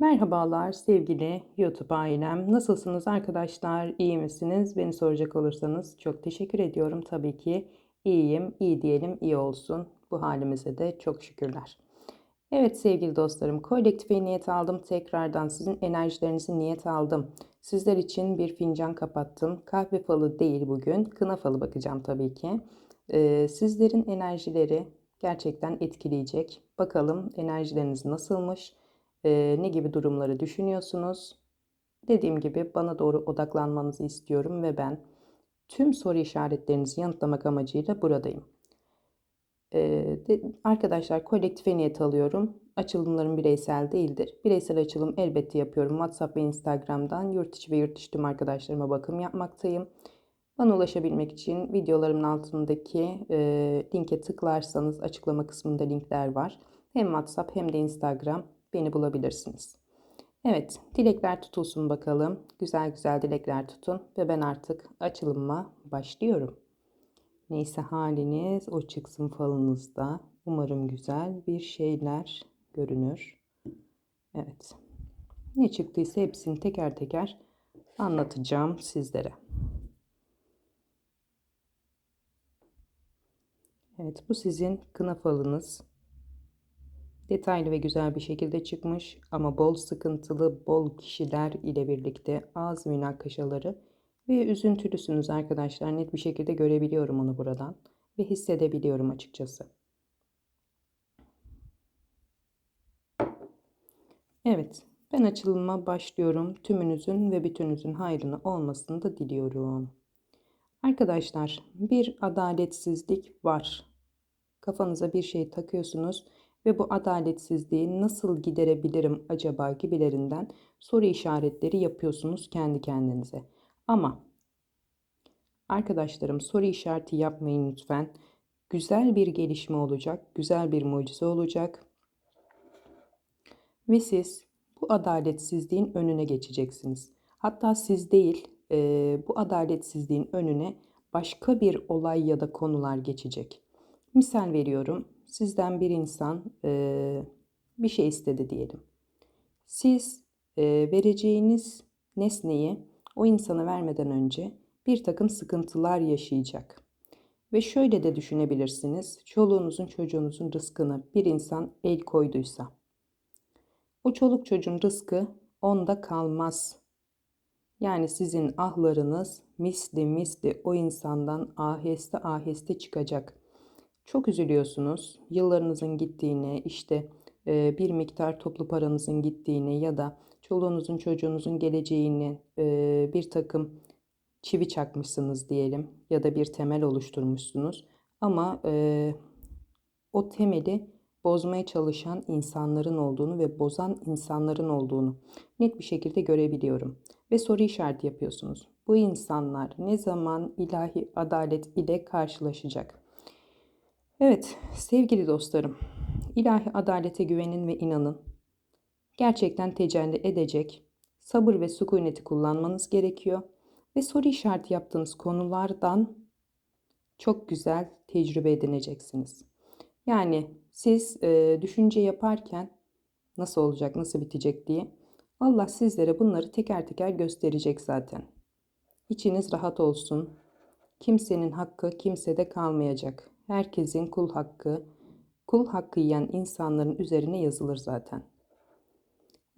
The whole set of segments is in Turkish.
Merhabalar sevgili YouTube ailem. Nasılsınız arkadaşlar? İyi misiniz? Beni soracak olursanız çok teşekkür ediyorum. Tabii ki iyiyim. İyi diyelim, iyi olsun. Bu halimize de çok şükürler. Evet sevgili dostlarım, kolektife niyet aldım. Tekrardan sizin enerjilerinizi niyet aldım. Sizler için bir fincan kapattım. Kahve falı değil bugün. Kına falı bakacağım tabii ki. Ee, sizlerin enerjileri gerçekten etkileyecek. Bakalım enerjileriniz nasılmış? Ee, ne gibi durumları düşünüyorsunuz? Dediğim gibi bana doğru odaklanmanızı istiyorum ve ben tüm soru işaretlerinizi yanıtlamak amacıyla buradayım. Ee, de, arkadaşlar kolektife niyet alıyorum. Açılımlarım bireysel değildir. Bireysel açılım elbette yapıyorum. WhatsApp ve Instagram'dan yurt içi ve yurt dışı tüm arkadaşlarıma bakım yapmaktayım. Bana ulaşabilmek için videolarımın altındaki e, linke tıklarsanız açıklama kısmında linkler var. Hem WhatsApp hem de Instagram beni bulabilirsiniz. Evet, dilekler tutulsun bakalım. Güzel güzel dilekler tutun ve ben artık açılıma başlıyorum. Neyse haliniz o çıksın falınızda. Umarım güzel bir şeyler görünür. Evet. Ne çıktıysa hepsini teker teker anlatacağım sizlere. Evet, bu sizin kına falınız. Detaylı ve güzel bir şekilde çıkmış ama bol sıkıntılı, bol kişiler ile birlikte ağız münakaşaları ve üzüntülüsünüz arkadaşlar. Net bir şekilde görebiliyorum onu buradan ve hissedebiliyorum açıkçası. Evet, ben açılıma başlıyorum. Tümünüzün ve bütününüzün hayrını olmasını da diliyorum. Arkadaşlar, bir adaletsizlik var. Kafanıza bir şey takıyorsunuz ve bu adaletsizliği nasıl giderebilirim acaba gibilerinden soru işaretleri yapıyorsunuz kendi kendinize. Ama arkadaşlarım soru işareti yapmayın lütfen. Güzel bir gelişme olacak, güzel bir mucize olacak. Ve siz bu adaletsizliğin önüne geçeceksiniz. Hatta siz değil, bu adaletsizliğin önüne başka bir olay ya da konular geçecek. Misal veriyorum, sizden bir insan e, bir şey istedi diyelim. Siz e, vereceğiniz nesneyi o insana vermeden önce bir takım sıkıntılar yaşayacak. Ve şöyle de düşünebilirsiniz. Çoluğunuzun çocuğunuzun rızkını bir insan el koyduysa. O çoluk çocuğun rızkı onda kalmaz. Yani sizin ahlarınız misli misli o insandan aheste aheste çıkacak. Çok üzülüyorsunuz. Yıllarınızın gittiğine, işte e, bir miktar toplu paranızın gittiğine ya da çoluğunuzun çocuğunuzun geleceğini e, bir takım çivi çakmışsınız diyelim ya da bir temel oluşturmuşsunuz. Ama e, o temeli bozmaya çalışan insanların olduğunu ve bozan insanların olduğunu net bir şekilde görebiliyorum. Ve soru işareti yapıyorsunuz. Bu insanlar ne zaman ilahi adalet ile karşılaşacak? Evet sevgili dostlarım, ilahi adalete güvenin ve inanın. Gerçekten tecelli edecek, sabır ve sükuneti kullanmanız gerekiyor ve soru işareti yaptığınız konulardan çok güzel tecrübe edineceksiniz. Yani siz e, düşünce yaparken nasıl olacak, nasıl bitecek diye Allah sizlere bunları teker teker gösterecek zaten. İçiniz rahat olsun. Kimsenin hakkı kimsede kalmayacak herkesin kul hakkı, kul hakkı yiyen insanların üzerine yazılır zaten.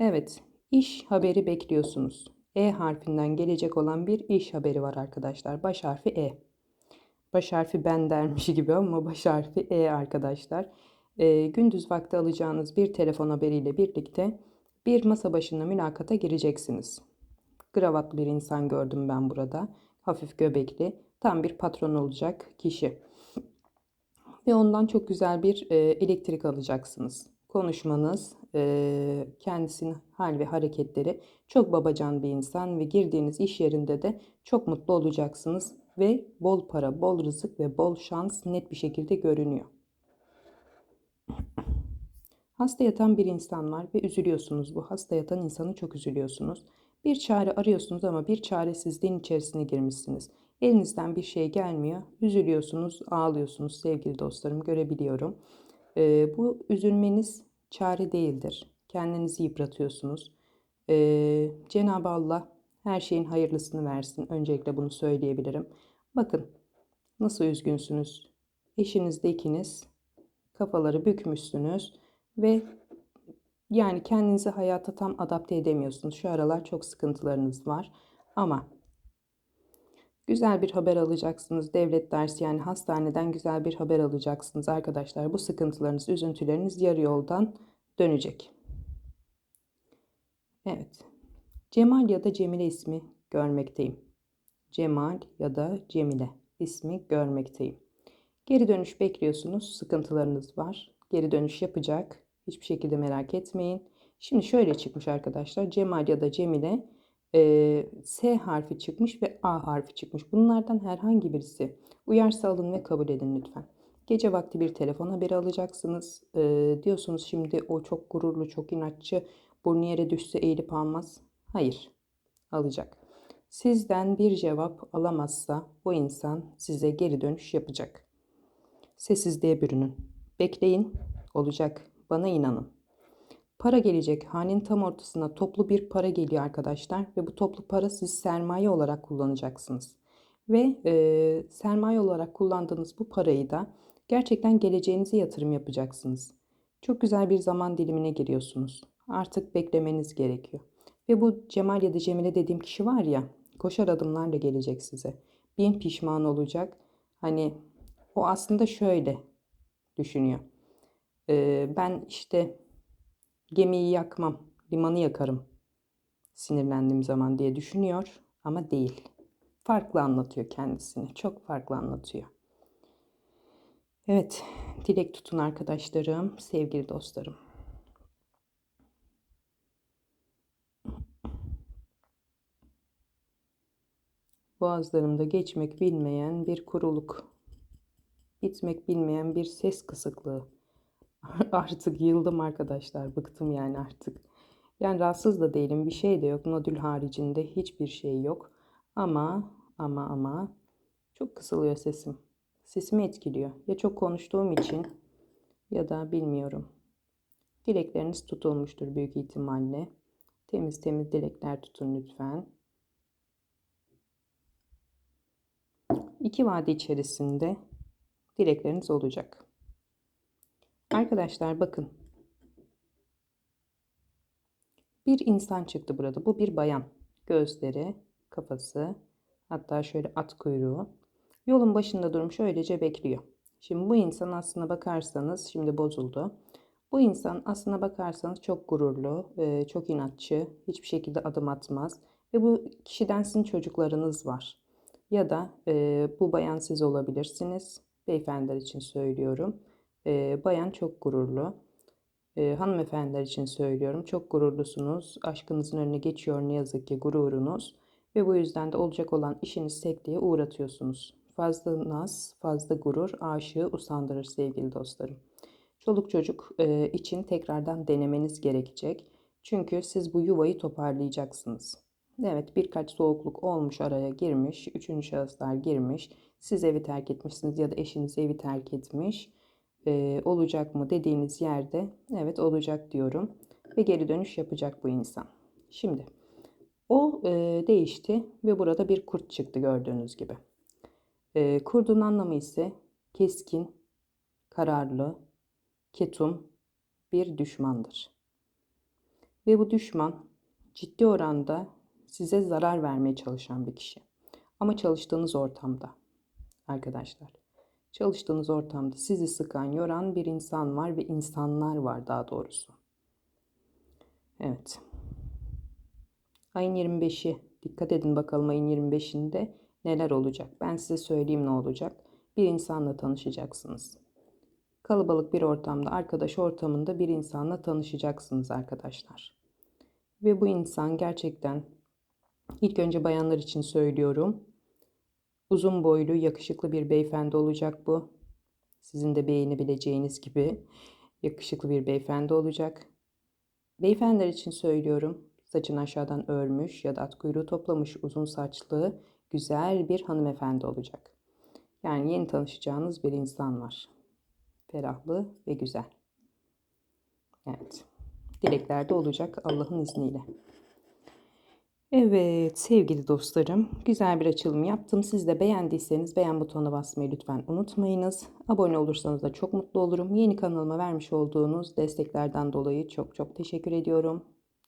Evet, iş haberi bekliyorsunuz. E harfinden gelecek olan bir iş haberi var arkadaşlar. Baş harfi E. Baş harfi ben dermiş gibi ama baş harfi E arkadaşlar. E, gündüz vakti alacağınız bir telefon haberiyle birlikte bir masa başında mülakata gireceksiniz. Gravatlı bir insan gördüm ben burada. Hafif göbekli. Tam bir patron olacak kişi ve ondan çok güzel bir e, elektrik alacaksınız. Konuşmanız, e, kendisinin hal ve hareketleri çok babacan bir insan ve girdiğiniz iş yerinde de çok mutlu olacaksınız ve bol para, bol rızık ve bol şans net bir şekilde görünüyor. Hasta yatan bir insan var ve üzülüyorsunuz. Bu hasta yatan insanı çok üzülüyorsunuz. Bir çare arıyorsunuz ama bir çaresizliğin içerisine girmişsiniz. Elinizden bir şey gelmiyor. Üzülüyorsunuz, ağlıyorsunuz sevgili dostlarım görebiliyorum. Ee, bu üzülmeniz çare değildir. Kendinizi yıpratıyorsunuz. Ee, Cenab-ı Allah her şeyin hayırlısını versin. Öncelikle bunu söyleyebilirim. Bakın nasıl üzgünsünüz. Eşinizde ikiniz kafaları bükmüşsünüz ve yani kendinizi hayata tam adapte edemiyorsunuz. Şu aralar çok sıkıntılarınız var. Ama güzel bir haber alacaksınız. Devlet dersi yani hastaneden güzel bir haber alacaksınız arkadaşlar. Bu sıkıntılarınız, üzüntüleriniz yarı yoldan dönecek. Evet. Cemal ya da Cemile ismi görmekteyim. Cemal ya da Cemile ismi görmekteyim. Geri dönüş bekliyorsunuz. Sıkıntılarınız var. Geri dönüş yapacak. Hiçbir şekilde merak etmeyin. Şimdi şöyle çıkmış arkadaşlar. Cemal ya da Cemile e, S harfi çıkmış ve A harfi çıkmış. Bunlardan herhangi birisi uyarsa alın ve kabul edin lütfen. Gece vakti bir telefon haberi alacaksınız. E, diyorsunuz şimdi o çok gururlu, çok inatçı. Burnu yere düşse eğilip almaz. Hayır, alacak. Sizden bir cevap alamazsa o insan size geri dönüş yapacak. Sessizliğe bürünün. Bekleyin, olacak. Bana inanın. Para gelecek. Hanenin tam ortasına toplu bir para geliyor arkadaşlar. Ve bu toplu para siz sermaye olarak kullanacaksınız. Ve e, sermaye olarak kullandığınız bu parayı da gerçekten geleceğinize yatırım yapacaksınız. Çok güzel bir zaman dilimine giriyorsunuz. Artık beklemeniz gerekiyor. Ve bu Cemal ya da Cemile dediğim kişi var ya koşar adımlarla gelecek size. Bin pişman olacak. Hani o aslında şöyle düşünüyor. Ee, ben işte gemiyi yakmam, limanı yakarım sinirlendiğim zaman diye düşünüyor ama değil. Farklı anlatıyor kendisini. Çok farklı anlatıyor. Evet, dilek tutun arkadaşlarım, sevgili dostlarım. Boğazlarımda geçmek bilmeyen bir kuruluk. Bitmek bilmeyen bir ses kısıklığı. artık yıldım arkadaşlar. Bıktım yani artık. Yani rahatsız da değilim. Bir şey de yok. Nodül haricinde hiçbir şey yok. Ama ama ama çok kısılıyor sesim. Sesimi etkiliyor. Ya çok konuştuğum için ya da bilmiyorum. Dilekleriniz tutulmuştur büyük ihtimalle. Temiz temiz dilekler tutun lütfen. İki vade içerisinde dilekleriniz olacak. Arkadaşlar bakın. Bir insan çıktı burada. Bu bir bayan. Gözleri, kafası, hatta şöyle at kuyruğu. Yolun başında durmuş öylece bekliyor. Şimdi bu insan aslına bakarsanız şimdi bozuldu. Bu insan aslına bakarsanız çok gururlu, e, çok inatçı, hiçbir şekilde adım atmaz. Ve bu kişiden sizin çocuklarınız var. Ya da e, bu bayan siz olabilirsiniz. Beyefendiler için söylüyorum. E, bayan çok gururlu. E, hanımefendiler için söylüyorum. Çok gururlusunuz. Aşkınızın önüne geçiyor ne yazık ki gururunuz. Ve bu yüzden de olacak olan işiniz sekteye uğratıyorsunuz. Fazla naz, fazla gurur aşığı usandırır sevgili dostlarım. Çoluk çocuk e, için tekrardan denemeniz gerekecek. Çünkü siz bu yuvayı toparlayacaksınız. Evet birkaç soğukluk olmuş araya girmiş. Üçüncü şahıslar girmiş. Siz evi terk etmişsiniz ya da eşiniz evi terk etmiş. Ee, olacak mı dediğiniz yerde evet olacak diyorum. Ve geri dönüş yapacak bu insan. Şimdi o e, değişti ve burada bir kurt çıktı gördüğünüz gibi. E, kurdun anlamı ise keskin, kararlı, ketum bir düşmandır. Ve bu düşman ciddi oranda size zarar vermeye çalışan bir kişi. Ama çalıştığınız ortamda arkadaşlar. Çalıştığınız ortamda sizi sıkan, yoran bir insan var ve insanlar var daha doğrusu. Evet. Ayın 25'i dikkat edin bakalım ayın 25'inde neler olacak. Ben size söyleyeyim ne olacak. Bir insanla tanışacaksınız. Kalabalık bir ortamda, arkadaş ortamında bir insanla tanışacaksınız arkadaşlar. Ve bu insan gerçekten ilk önce bayanlar için söylüyorum. Uzun boylu, yakışıklı bir beyefendi olacak bu. Sizin de beğenebileceğiniz gibi yakışıklı bir beyefendi olacak. Beyefendiler için söylüyorum. Saçını aşağıdan örmüş ya da at kuyruğu toplamış uzun saçlı güzel bir hanımefendi olacak. Yani yeni tanışacağınız bir insan var. Ferahlı ve güzel. Evet. dilekler de olacak Allah'ın izniyle. Evet sevgili dostlarım güzel bir açılım yaptım. Siz de beğendiyseniz beğen butonuna basmayı lütfen unutmayınız. Abone olursanız da çok mutlu olurum. Yeni kanalıma vermiş olduğunuz desteklerden dolayı çok çok teşekkür ediyorum.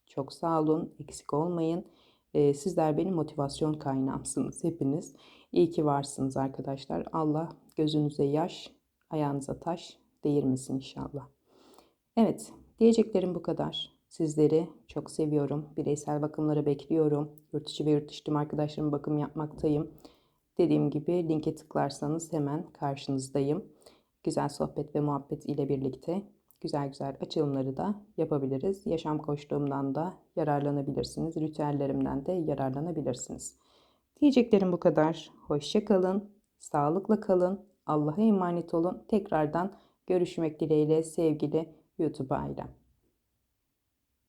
Çok sağ olun eksik olmayın. Ee, sizler benim motivasyon kaynağımsınız hepiniz. İyi ki varsınız arkadaşlar. Allah gözünüze yaş, ayağınıza taş değirmesin inşallah. Evet diyeceklerim bu kadar. Sizleri çok seviyorum. Bireysel bakımları bekliyorum. Yurt içi ve yurt dışı tüm arkadaşlarım bakım yapmaktayım. Dediğim gibi linke tıklarsanız hemen karşınızdayım. Güzel sohbet ve muhabbet ile birlikte güzel güzel açılımları da yapabiliriz. Yaşam koçluğumdan da yararlanabilirsiniz. Ritüellerimden de yararlanabilirsiniz. Diyeceklerim bu kadar. Hoşça kalın. Sağlıkla kalın. Allah'a emanet olun. Tekrardan görüşmek dileğiyle sevgili YouTube ailem.